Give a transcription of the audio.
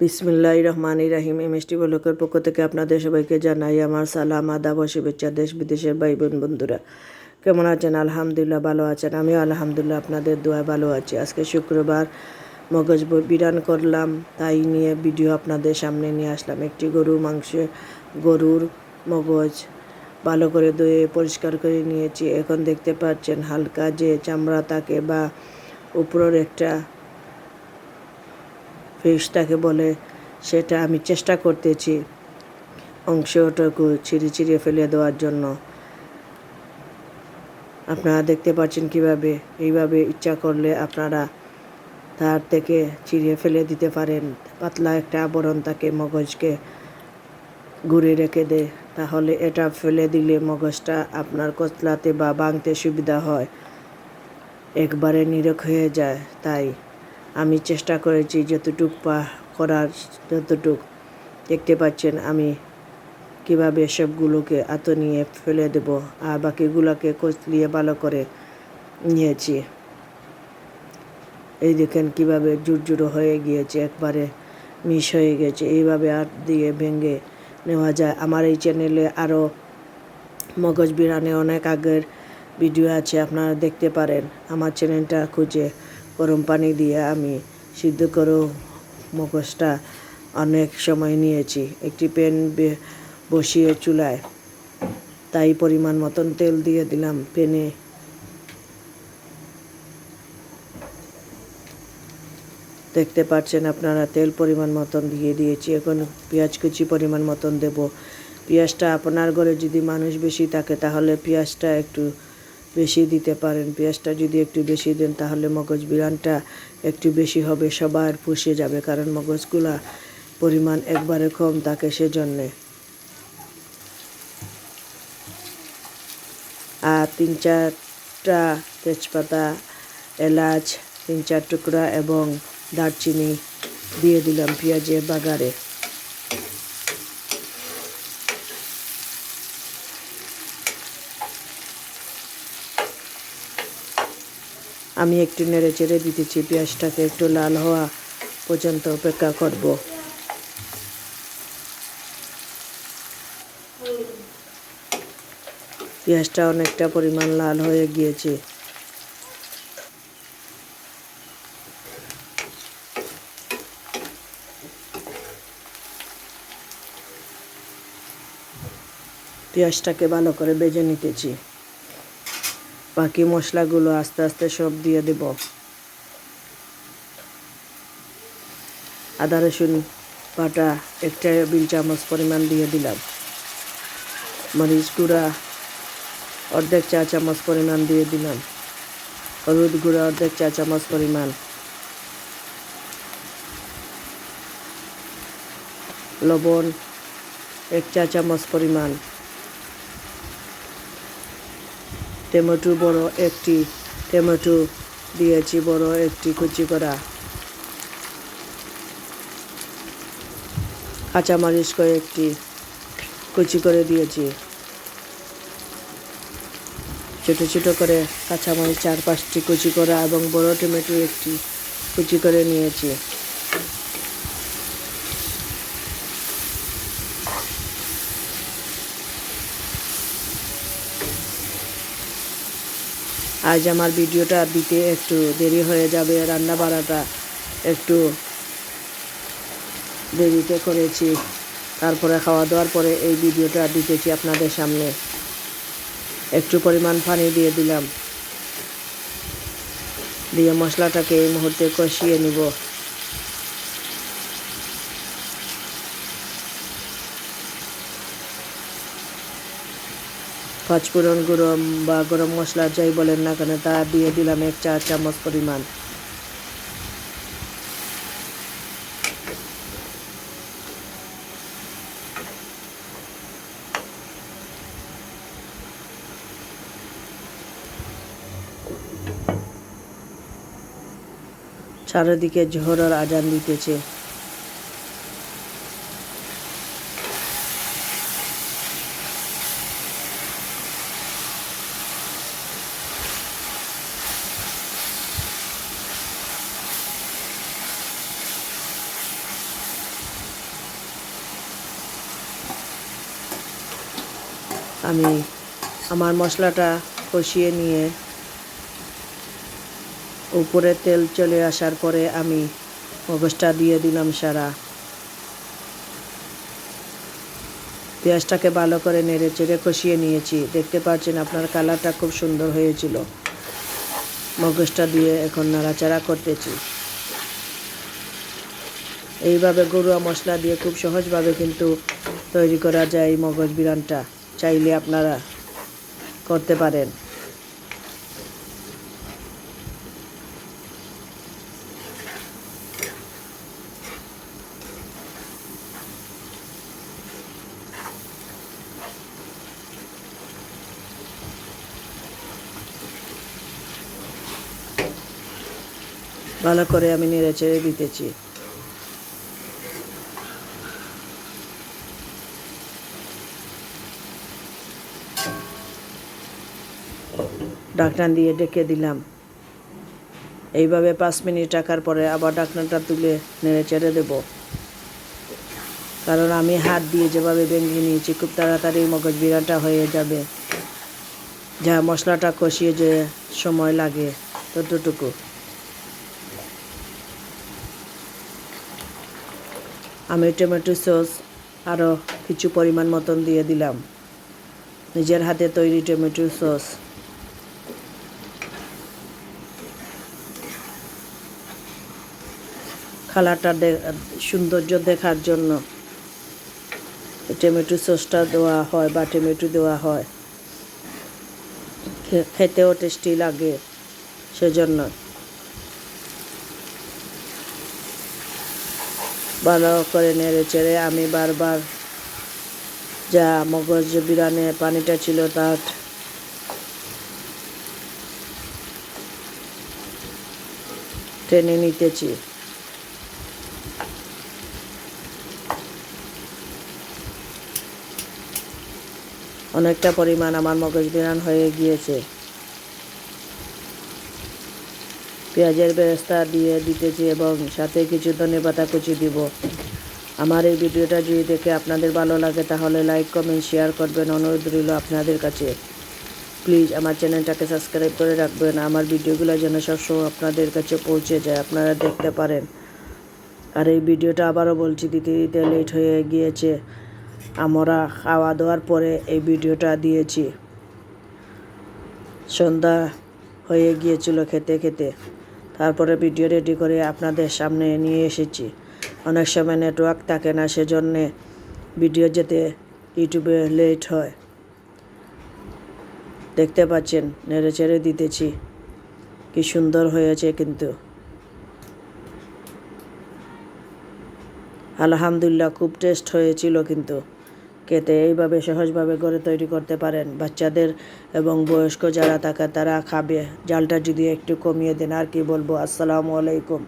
বিসমিল্লাহ রহমান রাহিম। এমএসটি বলকের পক্ষ থেকে আপনাদের সবাইকে জানাই আমার সালাম, আদাব শুভেচ্ছা দেশ বিদেশের ভাই বোন বন্ধুরা। কেমন আছেন? আলহামদুলিল্লাহ ভালো আছেন। আমিও আলহামদুলিল্লাহ আপনাদের দোয়া ভালো আছি। আজকে শুক্রবার, মগজ বিরান করলাম, তাই নিয়ে ভিডিও আপনাদের সামনে নিয়ে আসলাম। একটি গরু মাংস গরুর মগজ। ভালো করে ধুয়ে পরিষ্কার করে নিয়েছি। এখন দেখতে পাচ্ছেন হালকা যে চামড়া থাকে বা উপরের একটা ফিশটাকে বলে, সেটা আমি চেষ্টা করতেছি অংশটুকু ছিঁড়ে ছিঁড়ে ফেলে দেওয়ার জন্য। আপনারা দেখতে পাচ্ছেন কীভাবে, এইভাবে ইচ্ছা করলে আপনারা তার থেকে চিড়িয়ে ফেলে দিতে পারেন। পাতলা একটা আবরণ তাকে মগজকে ঘুরে রেখে দেয়। তাহলে এটা ফেলে দিলে মগজটা আপনার কচলাতে বা ভাঙতে সুবিধা হয়। একবারে নিরক হয়ে যায়, তাই আমি চেষ্টা করেছি যতটুক পা করার যতটুক দেখতে পাচ্ছেন, আমি কীভাবে সবগুলোকে আত নিয়ে ফেলে দেব আর বাকিগুলোকে কচলিয়ে ভালো করে নিয়েছি। এই দেখেন কীভাবে জুরজুরো হয়ে গিয়েছে, একবারে মিশ হয়ে গেছে। এইভাবে আর দিয়ে ভেঙে নেওয়া যায়। আমার এই চ্যানেলে আরও মগজ বিরানে অনেক আগের ভিডিও আছে, আপনারা দেখতে পারেন। আমার চ্যানেলটা খুঁজে গরম পানি দিয়ে আমি সিদ্ধ করেও মগজটা অনেক সময় নিয়েছি। একটি প্যান বসিয়ে চুলায় তাই পরিমাণ মতন তেল দিয়ে দিলাম প্যানে। দেখতে পাচ্ছেন আপনারা, তেল পরিমাণ মতন দিয়ে দিয়েছি। এখন পেঁয়াজ কুচি পরিমাণ মতন দেব। পেঁয়াজটা আপনার ঘরে যদি মানুষ বেশি থাকে, তাহলে পেঁয়াজটা একটু বেশি দিতে পারেন। পেঁয়াজটা যদি একটু বেশি দেন, তাহলে মগজ বিরানটা একটু বেশি হবে, সবার পুষে যাবে। কারণ মগজগুলা পরিমাণ একবারে কম থাকে সেজন্যে। আর তিন চারটা তেজপাতা, এলাচ, তিন চার টুকরা এবং দারচিনি দিয়ে দিলাম পেঁয়াজের বাগারে। আমি একটু নেড়ে চেড়ে দিতেছি, পেঁয়াজটাকে একটু লাল হওয়া পর্যন্ত অপেক্ষা করব। পেঁয়াজটা অনেকটা পরিমাণ লাল হয়ে গিয়েছে। পেঁয়াজটাকে ভালো করে বেজে নিতেছি। বাকি মশলাগুলো আস্তে আস্তে সব দিয়ে দেব। আদা, রসুন বাটা একটা বিল চামচ পরিমাণ দিয়ে দিলাম। মরিচ গুঁড়া অর্ধেক চা চামচ পরিমাণ দিয়ে দিলাম। হলুদ গুঁড়া অর্ধেক চা চামচ পরিমাণ। লবণ এক চা চামচ পরিমাণ। টমেটো বড় একটি টমেটো দিয়েছি, বড় একটি কুচি করা। কাঁচামরিচ কয়েকটি কুচি করে দিয়েছি। ছোট ছোট করে কাঁচামরিচ চার পাঁচটি কুচি করা এবং বড় টমেটো একটি কুচি করে নিয়েছি। আজ আমার ভিডিওটা দিতে একটু দেরি হয়ে যাবে রান্না বাড়াটা একটু দেরিতে করেছি। তারপরে খাওয়া দাওয়ার পরে এই ভিডিওটা দিতেছি আপনাদের সামনে। একটু পরিমাণ পানি দিয়ে দিলাম। দিয়ে মশলাটাকে এই মুহূর্তে কষিয়ে নিব। পাঁচফোড়ন গরম বা গরম মশলা যাই বলেন না কেন, তা দিয়ে দিলাম এক চা চামচ পরিমাণ। চারিদিকে ঝড়ের আজান দিতেছে। আমি আমার মশলাটা কষিয়ে নিয়ে উপরে তেল চলে আসার পরে আমি মগজটা দিয়ে দিলাম সারা। পেঁয়াজটাকে ভালো করে নেড়ে চেড়ে কষিয়ে নিয়েছি। দেখতে পাচ্ছেন আপনার কালারটা খুব সুন্দর হয়েছিল। মগজটা দিয়ে এখন নাড়াচাড়া করতেছি। এইভাবে গরুয়া মশলা দিয়ে খুব সহজভাবে কিন্তু তৈরি করা যায় এই মগজ বিরানটা। চাইলে আপনারা করতে পারেন। ভালো করে আমি নেড়ে চেড়ে দিতেছি। ঢাকনা দিয়ে ডেকে দিলাম। এইভাবে পাঁচ মিনিট রাখার পরে আবার ঢাকনাটা তুলে নেড়ে চেড়ে দেবো। কারণ আমি হাত দিয়ে যেভাবে ভেঙে নিয়েছি, খুব তাড়াতাড়ি মগজ বিরাটা হয়ে যাবে। যা মশলাটা কষিয়ে যে সময় লাগে, ততটুকু। আমি টমেটো সস আরও কিছু পরিমাণ মতন দিয়ে দিলাম। নিজের হাতে তৈরি টমেটো সস। কালারটা সৌন্দর্য দেখার জন্য টমেটো সসটা দেওয়া হয় বা টমেটো দেওয়া হয়। খেতেও টেস্টি লাগে সেজন্য। ভালো করে নেড়ে চেড়ে আমি বারবার যা মগজ বিরানে পানিটা ছিল তার টেনে নিতেছি। অনেকটা পরিমাণ আমার মগজ বিরান হয়ে গিয়েছে। পেঁয়াজের বেরেস্তা দিয়ে দিতেছি এবং সাথে কিছু ধনে পাতা কুচি দিব। আমার এই ভিডিওটা যদি দেখে আপনাদের ভালো লাগে, তাহলে লাইক, কমেন্ট, শেয়ার করবেন। অনুরোধ রইল আপনাদের কাছে। প্লিজ আমার চ্যানেলটাকে সাবস্ক্রাইব করে রাখবেন। আমার ভিডিওগুলো যেন সবসময় আপনাদের কাছে পৌঁছে যায়, আপনারা দেখতে পারেন। আর এই ভিডিওটা আবারও বলছি, দিতে দিতে লেট হয়ে গিয়েছে। আমরা খাওয়া দাওয়ার পরে এই ভিডিওটা দিয়েছি। সন্ধ্যা হয়ে গিয়েছিল খেতে খেতে। তারপরে ভিডিও রেডি করে আপনাদের সামনে নিয়ে এসেছি। অনেক সময় নেটওয়ার্ক থাকে না, সেজন্যে ভিডিও যেতে ইউটিউবে লেট হয়। দেখতে পাচ্ছেন নেড়ে চেড়ে দিতেছি। কি সুন্দর হয়েছে কিন্তু। আলহামদুলিল্লাহ, খুব টেস্ট হয়েছিল কিন্তু। খেতে এইভাবে সহজভাবে ঘরে তৈরি করতে পারেন। বাচ্চাদের এবং বয়স্ক যারা থাকে, তারা খাবে। জালটা যদি একটু কমিয়ে দেন, আর কি বলব? আসসালামু আলাইকুম।